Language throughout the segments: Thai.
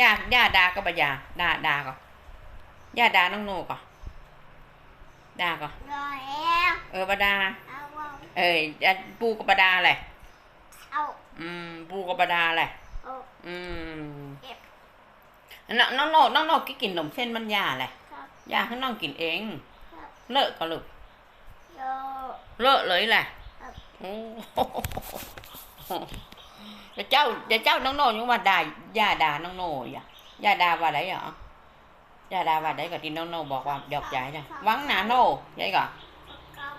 ย่าย่าดาก็บยาดาดาก็ย่าดาน้องโนก็ดาก็รอแล้วเออบดา เอาเอาเอ้ยอะปูกับบดาแหละเอาอืมปูกับบดาแหละเอาอืมเก็บน้องน้องโนน้องโนกินขนมเส้นมันยาแหละครับยาให้น้องกินเองครับเลิกก็ลูกโยเลิกเลยแหละครับโอ้ เดี๋ยวเจ้าเดี๋ยวเจ้าน้องโนยังว่าด่าย่าด่าน้องโนอย่าย่าด่าว่าไรเหรอย่าด่าว่าไรก็ที่น้องโนบอกว่าดอกใหญ่จ้ะวังหนาโนใหญ่ก็ครับ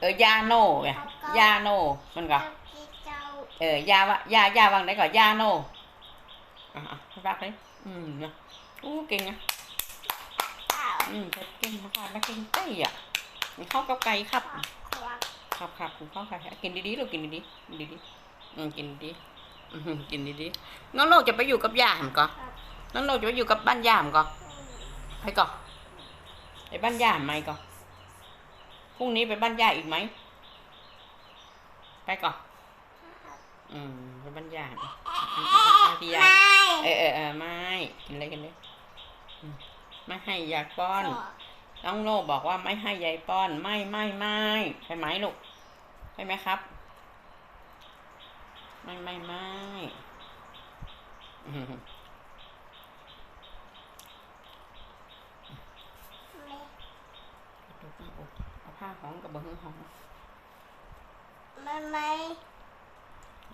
เออยาโนไงยาโนมันก็เจ้าที่เจ้าเออยาวะยายาวังไหนก็ยาโนอะอะให้รักเลยอืมนะอู้เก่งนะอืมเก่งมากๆนะเก่งไก่อะมันเข้ากับไก่ครับครับ ครับครับคุณพ่อค่ะกินดีๆลูกกินดีๆดีๆอืมกินดีๆ กินดีๆน้องโลกจะไปอยู่กับย่าหันก่อนครับน้องโลกจะไปอยู่กับบ้านย่ามก่อนไปก่อนไปบ้านย่าไหมก่อนพรุ่งนี้ไปบ้านย่าอีกไหมไปก่อนอืมไปบ้านย่าดิมาที่ยายไม่เออเออเออไม่กินเลยกินเลยอืมไม่ให้ยายป้อน น้องโลบอกว่าไม่ให้ยายป้อน ไม่ไม่ไม่ใช่ไหมลูกใช่ไหมครับ ไม่ไม่ไม่อืมเอาผ้าหองกับเบอร์หองไม่ไม่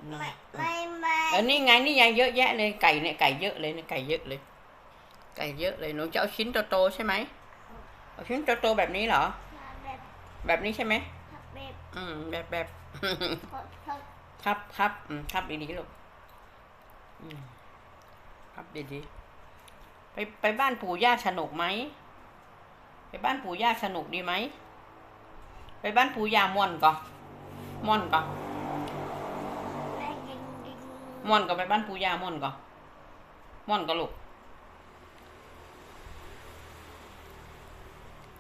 หน่อไม่ยไม่ไม่เออนี่ไงนี่ยังเยอะแยะเลยไก่เนี่ยไก่เยอะเลยเนี่ยไก่เยอะเลย ไก่เยอะเลยหนูจะเอาชิ้นโตๆใช่ไหมเอาชิ้นโตๆแบบนี้เหรอ แบบแบบนี้ใช่ไหมแบบอืมแบบแบบ ครับทับทับอืมทับดีๆลูกอืมทับดีๆไปไปบ้านปู่ย่าสนุกไหมไปบ้านปู่ย่าสนุกดีไหมไปบ้านปู่ย่าม่วนก่อนม่วนก่อนม่ยิงยิงม่วนก็ไปบ้านปู่ย่าม่วนก่อนม่วนก็ลูก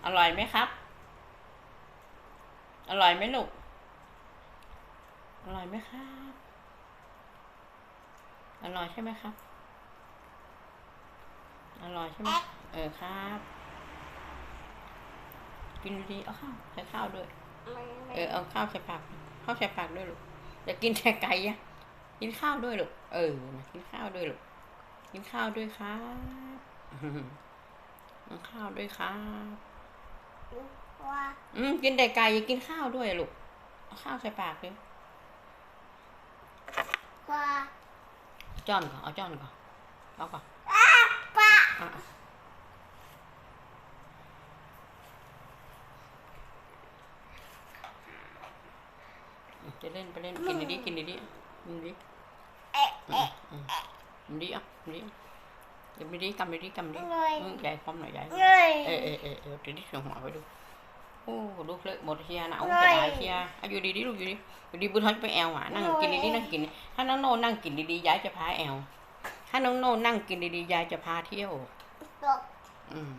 อร่อยไหมครับ อร่อยไหมลูก อร่อยไหมครับ อร่อยใช่ไหมครับ อร่อยใช่ไหมเออครับ กินดีๆเอาข้าวใส่ข้าวด้วยไม่ไม่เออเอาข้าวใส่ปากข้าวใส่ปากด้วยลูกอย่ากินแต่ไก่อะกินข้าวด้วยลูกเออนะกินข้าวด้วยลูกกินข้าวด้วยครับกินข้าวด้วยครับว่าอืมกินแต่ไก่อย่ากินข้าวด้วยลูกเอาข้าวใส่ปากเลย ว่าจ้อนก่อนเอาจ้อนก่อนเอาก่อนป้าอะจะเล่นไปเล่นกินดีๆกินดีๆกินดีเอ๊ะๆอืเอ๊ะมอืมกินดีอะกินดีกินดีๆกำดีๆกำดีเงยอืมใหญ่พร้อมหน่อยใหญ่เงยเออเออเออเออเดี๋ยวดิส่งหัวไปดูโอ้ลูกเลอะหมดเฮียนะโอ้เฮ้จะยได้เฮียอายุดีๆลูกอยู่ดีอยู่ดีบุญทันไปแอลอะนั่งกินดีๆนั่งกิน ถ้าน้องโน่นั่งกินดีๆยายจะพาแอลถ้าน้องโน่นั่งกินดีๆยายจะพาเที่ยวตกอืม